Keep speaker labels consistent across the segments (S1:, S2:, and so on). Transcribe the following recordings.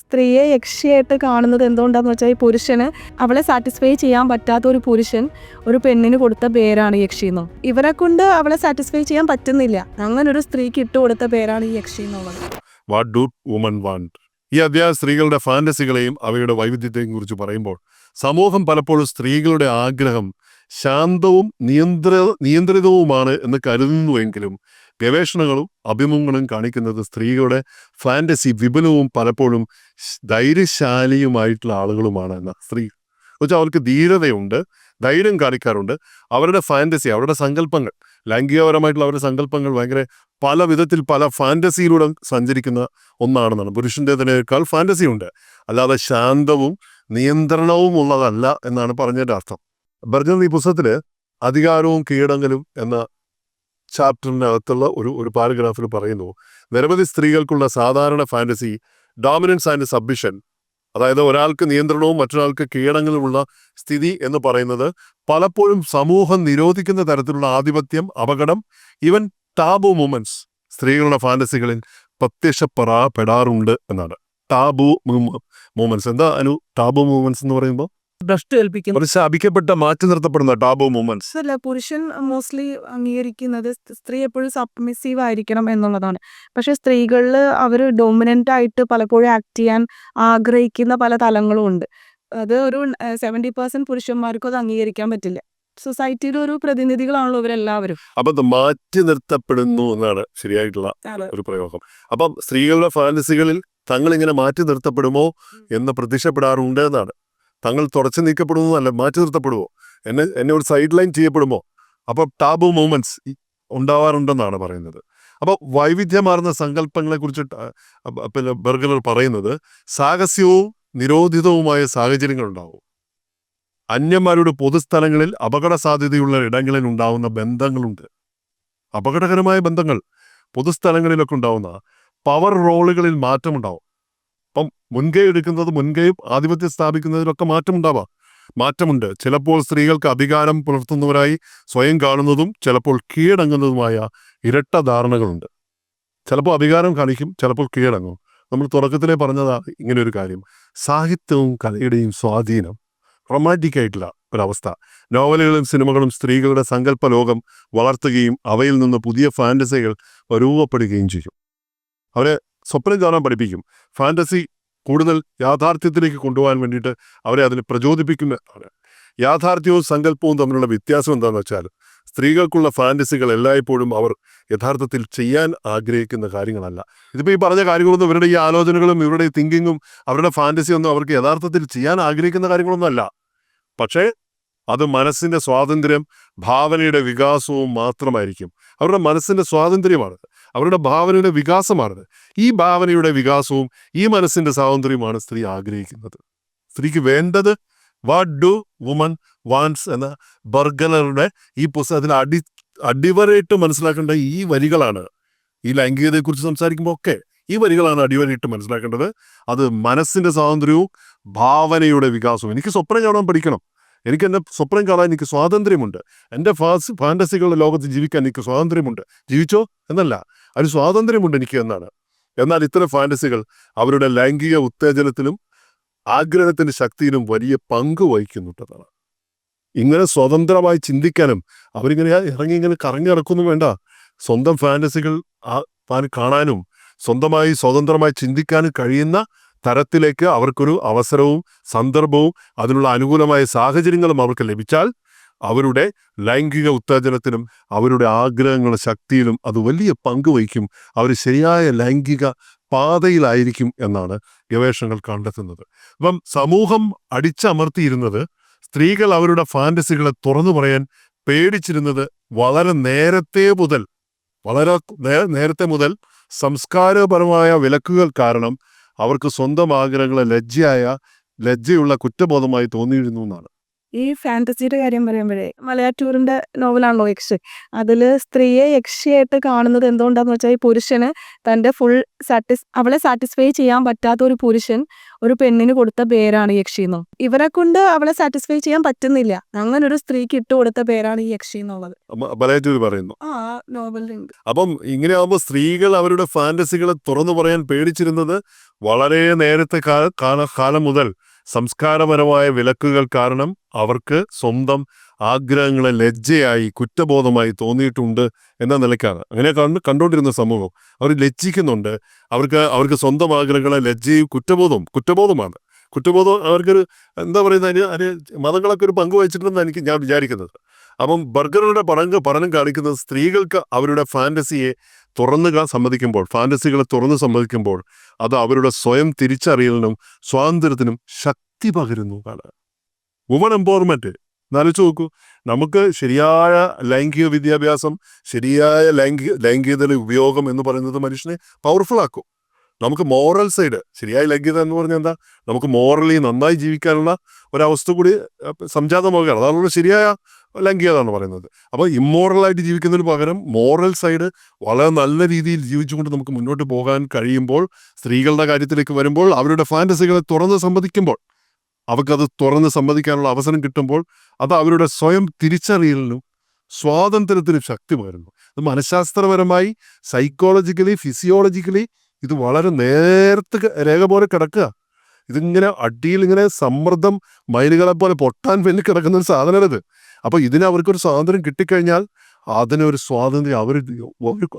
S1: സ്ത്രീയെ യക്ഷിയായിട്ട് കാണുന്നത് എന്തുകൊണ്ടാന്ന് വെച്ചാൽ ഈ പുരുഷന് അവളെ സാറ്റിസ്ഫൈ ചെയ്യാൻ പറ്റാത്ത ഒരു പുരുഷൻ ഒരു പെണ്ണിന് കൊടുത്ത പേരാണ് യക്ഷി എന്നും. ഇവരെ കൊണ്ട് അവളെ സാറ്റിസ്ഫൈ ചെയ്യാൻ പറ്റുന്നില്ല. അങ്ങനെ ഒരു സ്ത്രീക്ക് ഇട്ട് കൊടുത്ത പേരാണ് ഈ യക്ഷി എന്നുള്ളത്.
S2: വാട്ട് വുമൻ വാണ്ട് ഈ അധ്യായം സ്ത്രീകളുടെ ഫാന്റസികളെയും അവയുടെ വൈവിധ്യത്തെയും കുറിച്ച് പറയുമ്പോൾ സമൂഹം പലപ്പോഴും സ്ത്രീകളുടെ ആഗ്രഹം ശാന്തവും നിയന്ത്ര നിയന്ത്രിതവുമാണ് എന്ന് കരുതുന്നുവെങ്കിലും ഗവേഷണങ്ങളും അഭിമുഖങ്ങളും കാണിക്കുന്നത് സ്ത്രീകളുടെ ഫാന്റസി വിപുലവും പലപ്പോഴും ധൈര്യശാലിയുമായിട്ടുള്ള ആളുകളുമാണ് എന്ന സ്ത്രീ വെച്ചാൽ അവർക്ക് ധീരതയുണ്ട് ധൈര്യം കാണിക്കാറുണ്ട്. അവരുടെ ഫാന്റസി അവരുടെ സങ്കല്പങ്ങൾ ലൈംഗികപരമായിട്ടുള്ള അവരുടെ സങ്കല്പങ്ങൾ ഭയങ്കര പല വിധത്തിൽ പല ഫാന്റസിയിലൂടെ സഞ്ചരിക്കുന്ന ഒന്നാണെന്നാണ്. പുരുഷന്റെതിനേക്കാൾ ഫാന്റസി ഉണ്ട്. അല്ലാതെ ശാന്തവും നിയന്ത്രണവും ഉള്ളതല്ല എന്നാണ് പറഞ്ഞതിന്റെ അർത്ഥം. പറഞ്ഞത് ഈ പുസ്തകത്തിൽ അധികാരവും കീഴടങ്ങലും എന്ന ചാപ്റ്ററിനകത്തുള്ള ഒരു ഒരു പാരഗ്രാഫിൽ പറയുന്നു. നിരവധി സ്ത്രീകൾക്കുള്ള സാധാരണ ഫാന്റസി ഡോമിനൻസ് ആൻഡ് സബ്മിഷൻ അതായത് ഒരാൾക്ക് നിയന്ത്രണവും മറ്റൊരാൾക്ക് കീഴടങ്ങളുമുള്ള സ്ഥിതി എന്ന് പറയുന്നത് പലപ്പോഴും സമൂഹം നിരോധിക്കുന്ന തരത്തിലുള്ള ആധിപത്യം അപകടം ഈവൻ ടാബു മൂമെന്റ്സ് സ്ത്രീകളുടെ ഫാന്റസികളിൽ പ്രത്യക്ഷപ്പെടാറുണ്ട് എന്നാണ്. ടാബു മൂമെന്റ്സ് എന്താ അനു? ടാബു മൂമെന്റ്സ് എന്ന് പറയുമ്പോൾ
S3: ഭ്രഷ്ട് ഏൽപ്പിക്കുന്നത്
S2: ഒരു ശാപിക്കപ്പെട്ട മാറ്റി നിർത്തപ്പെടുന്ന ടാബോ മൂവ്മെന്റ്സ്.
S1: അല്ല പുരുഷൻ മോസ്റ്റ്ലി അംഗീകരിക്കുന്നത് സ്ത്രീ എപ്പോഴും സബ്മിസീവ് ആയിരിക്കണം എന്നുള്ളതാണ്. പക്ഷെ സ്ത്രീകളിൽ അവർ ഡോമിനന്റ് ആയിട്ട് പലപ്പോഴും ആക്ട് ചെയ്യാൻ ആഗ്രഹിക്കുന്ന പല തലങ്ങളും ഉണ്ട്. അത് ഒരു സെവന്റി പെർസെന്റ് പുരുഷന്മാർക്കും അത് അംഗീകരിക്കാൻ പറ്റില്ല. സൊസൈറ്റിയിലെ ഒരു പ്രതിനിധികളാണല്ലോ ഇവരെല്ലാവരും.
S2: അപ്പൊ മാറ്റി നിർത്തപ്പെടുന്നു എന്നാണ് ശരിയായിട്ടുള്ള ഒരു പ്രയോഗം. അപ്പം സ്ത്രീകളുടെ ഫാന്റസികളിൽ തങ്ങൾ ഇങ്ങനെ മാറ്റി നിർത്തപ്പെടുമോ എന്ന് പ്രത്യക്ഷപ്പെടാറുണ്ട് എന്നാണ്. തങ്ങൾ തുടച്ചു നീക്കപ്പെടുന്നതല്ല മാറ്റി നിർത്തപ്പെടുമോ എന്നെ എന്നെ ഒരു സൈഡ് ലൈൻ ചെയ്യപ്പെടുമോ? അപ്പോൾ ടാബു മൂവ്മെന്റ്സ് ഉണ്ടാവാറുണ്ടെന്നാണ് പറയുന്നത്. അപ്പോൾ വൈവിധ്യമാർന്ന സങ്കല്പങ്ങളെ കുറിച്ച് പിന്നെ ബർഗലർ പറയുന്നത് സാഹസ്യവും നിരോധിതവുമായ സാഹചര്യങ്ങൾ ഉണ്ടാവും അന്യന്മാരുടെ പൊതുസ്ഥലങ്ങളിൽ അപകട സാധ്യതയുള്ള ഇടങ്ങളിൽ ഉണ്ടാവുന്ന ബന്ധങ്ങളുണ്ട്. അപകടകരമായ ബന്ധങ്ങൾ പൊതുസ്ഥലങ്ങളിലൊക്കെ ഉണ്ടാവുന്ന പവർ റോളുകളിൽ മാറ്റമുണ്ടാവും. മുൻകൈ എടുക്കുന്നത് മുൻകൈയും ആധിപത്യം സ്ഥാപിക്കുന്നതിലൊക്കെ മാറ്റമുണ്ടാവാം. മാറ്റമുണ്ട്. ചിലപ്പോൾ സ്ത്രീകൾക്ക് അധികാരം പുലർത്തുന്നവരായി സ്വയം കാണുന്നതും ചിലപ്പോൾ കീഴടങ്ങുന്നതുമായ ഇരട്ട ധാരണകളുണ്ട്. ചിലപ്പോൾ അധികാരം കാണിക്കും ചിലപ്പോൾ കീഴടങ്ങും. നമ്മൾ തുടക്കത്തിലേ പറഞ്ഞതാ ഇങ്ങനെ ഒരു കാര്യം. സാഹിത്യവും കലയുടെയും സ്വാധീനം റൊമാന്റിക് ആയിട്ടുള്ള ഒരവസ്ഥ. നോവലുകളും സിനിമകളും സ്ത്രീകളുടെ സങ്കല്പ ലോകം വളർത്തുകയും അവയിൽ നിന്ന് പുതിയ ഫാന്റസികൾ രൂപപ്പെടുകയും ചെയ്യും. അവരെ സ്വപ്നം കാണാൻ പഠിപ്പിക്കും. ഫാന്റസി കൂടുതൽ യാഥാർത്ഥ്യത്തിലേക്ക് കൊണ്ടുപോകാൻ വേണ്ടിയിട്ട് അവരെ അതിന് പ്രചോദിപ്പിക്കുന്നതാണ് യാഥാർത്ഥ്യവും സങ്കല്പവും തമ്മിലുള്ള വ്യത്യാസം എന്താണെന്ന് വെച്ചാൽ സ്ത്രീകൾക്കുള്ള ഫാന്റസികൾ എല്ലായ്പ്പോഴും അവർ യഥാർത്ഥത്തിൽ ചെയ്യാൻ ആഗ്രഹിക്കുന്ന കാര്യങ്ങളല്ല. ഇതിപ്പോൾ ഈ പറഞ്ഞ കാര്യങ്ങളൊന്നും ഇവരുടെ ഈ ആലോചനകളും ഇവരുടെ തിങ്കിങ്ങും അവരുടെ ഫാന്റസിയൊന്നും അവർക്ക് യഥാർത്ഥത്തിൽ ചെയ്യാൻ ആഗ്രഹിക്കുന്ന കാര്യങ്ങളൊന്നുമല്ല. പക്ഷേ അത് മനസ്സിന്റെ സ്വാതന്ത്ര്യം ഭാവനയുടെ വികാസവും മാത്രമായിരിക്കും. അവരുടെ മനസ്സിന്റെ സ്വാതന്ത്ര്യമാണ്. അവരുടെ ഭാവനയുടെ വികാസമാണത്. ഈ ഭാവനയുടെ വികാസവും ഈ മനസ്സിന്റെ സ്വാതന്ത്ര്യമാണ് സ്ത്രീ ആഗ്രഹിക്കുന്നത്. സ്ത്രീക്ക് വേണ്ടത് വാട്ട് ഡു വുമൺ വാൻസ് എന്ന ബർഗലറുടെ ഈ പുസ്തകത്തിൽ അടി അടിവരയിട്ട് മനസ്സിലാക്കേണ്ട ഈ വരികളാണ്. ഈ ലൈംഗികതയെക്കുറിച്ച് സംസാരിക്കുമ്പോൾ ഒക്കെ ഈ വരികളാണ് അടിവരയിട്ട് മനസ്സിലാക്കേണ്ടത്. അത് മനസ്സിന്റെ സ്വാതന്ത്ര്യവും ഭാവനയുടെ വികാസവും. എനിക്ക് സ്വപ്നം കാണാൻ പഠിക്കണം. എനിക്ക് എന്റെ സ്വപ്നം കാണാൻ എനിക്ക് സ്വാതന്ത്ര്യമുണ്ട്. എന്റെ ഫാസ് ഫാന്റസികളുടെ ലോകത്ത് ജീവിക്കാൻ എനിക്ക് സ്വാതന്ത്ര്യമുണ്ട്. ജീവിച്ചോ? എന്നല്ല. അതിന് സ്വാതന്ത്ര്യമുണ്ട് എനിക്ക് എന്നാണ്. എന്നാൽ ഇത്തരം ഫാന്റസികൾ അവരുടെ ലൈംഗിക ഉത്തേജനത്തിലും ആഗ്രഹത്തിന്റെ ശക്തിയിലും വലിയ പങ്ക് വഹിക്കുന്നുണ്ടെന്നാണ്. ഇങ്ങനെ സ്വതന്ത്രമായി ചിന്തിക്കാനും അവരിങ്ങനെ ഇറങ്ങി ഇങ്ങനെ കറങ്ങി നടക്കൊന്നും വേണ്ട. സ്വന്തം ഫാന്റസികൾ കാണാനും സ്വന്തമായി സ്വതന്ത്രമായി ചിന്തിക്കാനും കഴിയുന്ന തരത്തിലേക്ക് അവർക്കൊരു അവസരവും സന്ദർഭവും അതിനുള്ള അനുകൂലമായ സാഹചര്യങ്ങളും അവർക്ക് ലഭിച്ചാൽ അവരുടെ ലൈംഗിക ഉത്തേജനത്തിനും അവരുടെ ആഗ്രഹങ്ങളുടെ ശക്തിയിലും അത് വലിയ പങ്ക് വഹിക്കും. അവർ ശരിയായ ലൈംഗിക പാതയിലായിരിക്കും എന്നാണ് ഗവേഷണങ്ങൾ കണ്ടെത്തുന്നത്. അപ്പം സമൂഹം അടിച്ചമർത്തിയിരുന്നത് സ്ത്രീകൾ അവരുടെ ഫാന്റസികളെ തുറന്നു പറയാൻ പേടിച്ചിരുന്നത് വളരെ നേരത്തെ മുതൽ വളരെ നേരത്തെ മുതൽ സംസ്കാരപരമായ വിലക്കുകൾ കാരണം അവർക്ക് സ്വന്തം ആഗ്രഹങ്ങളെ ലജ്ജയായ ലജ്ജയുള്ള കുറ്റബോധമായി തോന്നിയിരുന്നു എന്നാണ്.
S1: ഈ ഫാന്റസിയുടെ കാര്യം പറയുമ്പോഴേ മലയാറ്റൂരിന്റെ നോവലാണല്ലോ യക്ഷ് അതിൽ സ്ത്രീയെ യക്ഷിയായിട്ട് കാണുന്നത് എന്തുകൊണ്ടാന്ന് വെച്ചാൽ ഈ പുരുഷന് തന്റെ ഫുൾ സാറ്റിസ് അവളെ സാറ്റിസ്ഫൈ ചെയ്യാൻ പറ്റാത്ത ഒരു പുരുഷൻ ഒരു പെണ്ണിന് കൊടുത്ത പേരാണ് യക്ഷി എന്നും ഇവരെ കൊണ്ട് അവളെ സാറ്റിസ്ഫൈ ചെയ്യാൻ പറ്റുന്നില്ല. അങ്ങനെ ഒരു സ്ത്രീക്ക് ഇട്ട് കൊടുത്ത പേരാണ് ഈ യക്ഷി എന്നുള്ളത്.
S2: പറയുന്നു.
S1: ആ നോവലുണ്ട്
S2: അപ്പം ഇങ്ങനെ ഇങ്ങനെയാകുമ്പോൾ സ്ത്രീകൾ അവരുടെ ഫാന്റസികളെ തുറന്നു പറയാൻ പേടിച്ചിരുന്നത് വളരെ നേരത്തെ കാലം മുതൽ സംസ്കാരപരമായ വിലക്കുകൾ കാരണം അവർക്ക് സ്വന്തം ആഗ്രഹങ്ങളെ ലജ്ജയായി കുറ്റബോധമായി തോന്നിയിട്ടുണ്ട് എന്ന നിലയ്ക്കാണ്. അങ്ങനെ കണ്ട് കണ്ടുകൊണ്ടിരുന്ന സമൂഹം അവർ ലജ്ജിക്കുന്നുണ്ട്. അവർക്ക് അവർക്ക് സ്വന്തം ആഗ്രഹങ്ങളെ ലജ്ജയും കുറ്റബോധവും കുറ്റബോധമാണ്. കുറ്റബോധം അവർക്കൊരു എന്താ പറയുന്നത് അതിന് അതിന് മതങ്ങളൊക്കെ ഒരു പങ്ക് വഹിച്ചിട്ടുണ്ടെന്ന് എനിക്ക് ഞാൻ വിചാരിക്കുന്നത്. അപ്പം ബർഗറുടെ പഠന പഠനം കാണിക്കുന്നത് സ്ത്രീകൾക്ക് അവരുടെ ഫാന്റസിയെ തുറന്നു സമ്മതിക്കുമ്പോൾ ഫാന്റസികളെ തുറന്നു സമ്മതിക്കുമ്പോൾ അത് അവരുടെ സ്വയം തിരിച്ചറിയലിനും സ്വാതന്ത്ര്യത്തിനും ശക്തി പകരുന്നു ആണ് വുമൺ എംപവർമെന്റ് എന്നാലോചിച്ച് നോക്കൂ. നമുക്ക് ശരിയായ ലൈംഗിക വിദ്യാഭ്യാസം ശരിയായ ലൈംഗിക ലൈംഗികതയുടെ ഉപയോഗം എന്ന് പറയുന്നത് മനുഷ്യനെ പവർഫുൾ ആക്കും. നമുക്ക് മോറൽ സൈഡ് ശരിയായ ലൈംഗികത എന്ന് പറഞ്ഞാൽ എന്താ? നമുക്ക് മോറലി നന്നായി ജീവിക്കാനുള്ള ഒരവസ്ഥ കൂടി സംജാതമാകുകയാണ് അതാണ് ശരിയായ ലൈംഗികത എന്ന് പറയുന്നത്. അപ്പോൾ ഇമ്മോറലായിട്ട് ജീവിക്കുന്നതിന് പകരം മോറൽ സൈഡ് വളരെ നല്ല രീതിയിൽ ജീവിച്ചുകൊണ്ട് നമുക്ക് മുന്നോട്ട് പോകാൻ കഴിയുമ്പോൾ സ്ത്രീകളുടെ കാര്യത്തിലേക്ക് വരുമ്പോൾ അവരുടെ ഫാന്റസികളെ തുറന്ന് സമ്മതിക്കുമ്പോൾ അവർക്കത് തുറന്ന് സമ്മതിക്കാനുള്ള അവസരം കിട്ടുമ്പോൾ അത് അവരുടെ സ്വയം തിരിച്ചറിയലിനും സ്വാതന്ത്ര്യത്തിനും ശക്തി പകരുന്നു ഇത് മനഃശാസ്ത്രപരമായി സൈക്കോളജിക്കലി ഫിസിയോളജിക്കലി ഇത് വളരെ നേരത്തെ രേഖ പോലെ കിടക്കുക. ഇതിങ്ങനെ അടിയിൽ ഇങ്ങനെ സമ്മർദ്ദം മയിലുകളെ പോലെ പൊട്ടാൻ വേണ്ടി കിടക്കുന്ന ഒരു സാധനമാണിത് അപ്പോൾ ഇതിന് അവർക്കൊരു സ്വാതന്ത്ര്യം കിട്ടിക്കഴിഞ്ഞാൽ അതിനൊരു സ്വാതന്ത്ര്യം അവർ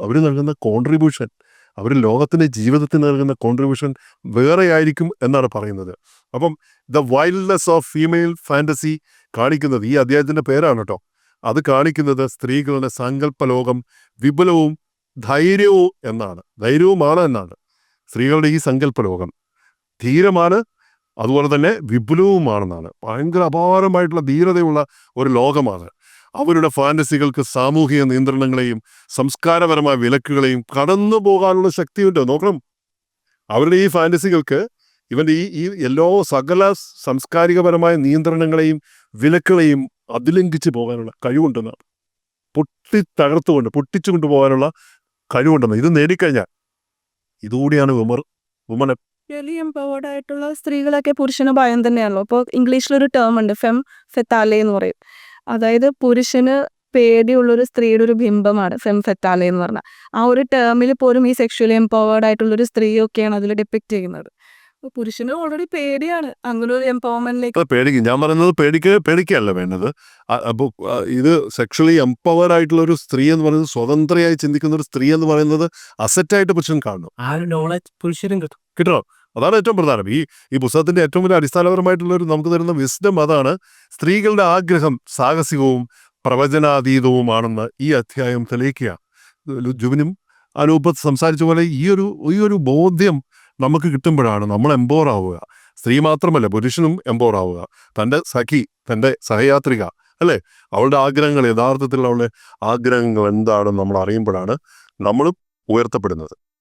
S2: അവർ നൽകുന്ന കോൺട്രിബ്യൂഷൻ അവർ ലോകത്തിന്റെ ജീവിതത്തിന് നൽകുന്ന കോൺട്രിബ്യൂഷൻ വേറെ ആയിരിക്കും എന്നാണ് പറയുന്നത്. അപ്പം the wildness of female fantasy കാണിക്കുന്നത് ഈ അദ്ദേഹത്തിന്റെ പേരാണ് കേട്ടോ. അത് കാണിക്കുന്നത് സ്ത്രീകളുടെ സങ്കല്പ ലോകം വിപുലവും ധൈര്യവും എന്നാണ്. ധൈര്യവുമാണ് എന്നാണ്. സ്ത്രീകളുടെ ഈ സങ്കല്പ ലോകം ധീരമാണ് അതുപോലെ തന്നെ വിപുലവുമാണെന്നാണ്. ഭയങ്കര അപാരമായിട്ടുള്ള ധീരതയുള്ള ഒരു ലോകമാണ്. അവരുടെ ഫാന്റസികൾക്ക് സാമൂഹിക നിയന്ത്രണങ്ങളെയും സംസ്കാരപരമായ വിലക്കുകളെയും കടന്നു പോകാനുള്ള ശക്തിയുണ്ട്. നോക്കണം. അവരുടെ ഈ ഫാന്റസികൾക്ക് ഇവന്റെ ഈ ഈ എല്ലാ സകല സാംസ്കാരികപരമായ നിയന്ത്രണങ്ങളെയും വിലക്കുകളെയും അതിലംഘിച്ച് പോകാനുള്ള കഴിവുണ്ടെന്നാണ്. പൊട്ടി തകർത്തുകൊണ്ട് പൊട്ടിച്ചു കൊണ്ടുപോകാനുള്ള കഴിവുണ്ടെന്ന്. ഇത് നേടിക്കഴിഞ്ഞാൽ ഇതുകൂടിയാണ് വിമർ വുമൺ
S1: വെലി എംപവേർഡ് ആയിട്ടുള്ള സ്ത്രീകളൊക്കെ പുരുഷന് ഭയം തന്നെയാണല്ലോ. അപ്പോൾ ഇംഗ്ലീഷിലൊരു ടേം ഉണ്ട്. ഫെം ഫെത്താലെ എന്ന് പറയും. അതായത് പുരുഷന് പേടിയുള്ളൊരു സ്ത്രീയുടെ ഒരു ബിംബമാണ് ഫെം ഫെത്താലെ എന്ന് പറഞ്ഞാൽ. ആ ഒരു ടേമിൽ പോലും ഈ സെക്ഷലി എംപവേർഡ് ആയിട്ടുള്ള ഒരു സ്ത്രീയൊക്കെയാണ് അതിൽ ഡിപ്പിക്ട് ചെയ്യുന്നത്. പുരുഷന് ഓൾറെഡി പേടിയാണ്. അങ്ങനെ ഒരു എംപവർമെന്റിലേക്ക്
S2: പേടിക്കും ഞാൻ പറയുന്നത് പേടിക്ക് പേടിക്കല്ല വേണ്ടത്. അപ്പോൾ ഇത് സെക്ഷലി എംപവേർഡ് ആയിട്ടുള്ള ഒരു സ്ത്രീ എന്ന് പറയുന്നത് സ്വതന്ത്രയായി ചിന്തിക്കുന്ന ഒരു സ്ത്രീ എന്ന് പറയുന്നത് അസറ്റായിട്ട് പുരുഷൻ കാണുന്നു.
S3: ആ ഒരു നോളജ് പുരുഷനും കിട്ടും.
S2: കിട്ടണോ അതാണ് ഏറ്റവും പ്രധാനം. ഈ ഈ പുസ്തകത്തിന്റെ ഏറ്റവും വലിയ അടിസ്ഥാനപരമായിട്ടുള്ള ഒരു നമുക്ക് തരുന്ന വിസ്ഡം അതാണ് സ്ത്രീകളുടെ ആഗ്രഹം സാഹസികവും പ്രവചനാതീതവുമാണെന്ന് ഈ അധ്യായം തെളിയിക്കുക. ജുബിനും അനൂപത്ത് സംസാരിച്ച പോലെ ഈ ഒരു ഈ ഒരു ബോധ്യം നമുക്ക് കിട്ടുമ്പോഴാണ് നമ്മൾ എംപവർ ആവുക. സ്ത്രീ മാത്രമല്ല പുരുഷനും എംപവർ ആവുക. തന്റെ സഖി തന്റെ സഹയാത്രിക അല്ലേ? അവളുടെ ആഗ്രഹങ്ങൾ യഥാർത്ഥത്തിൽ അവളുടെ ആഗ്രഹങ്ങൾ എന്താണെന്ന് നമ്മൾ അറിയുമ്പോഴാണ് നമ്മളും ഉയർത്തപ്പെടുന്നത്.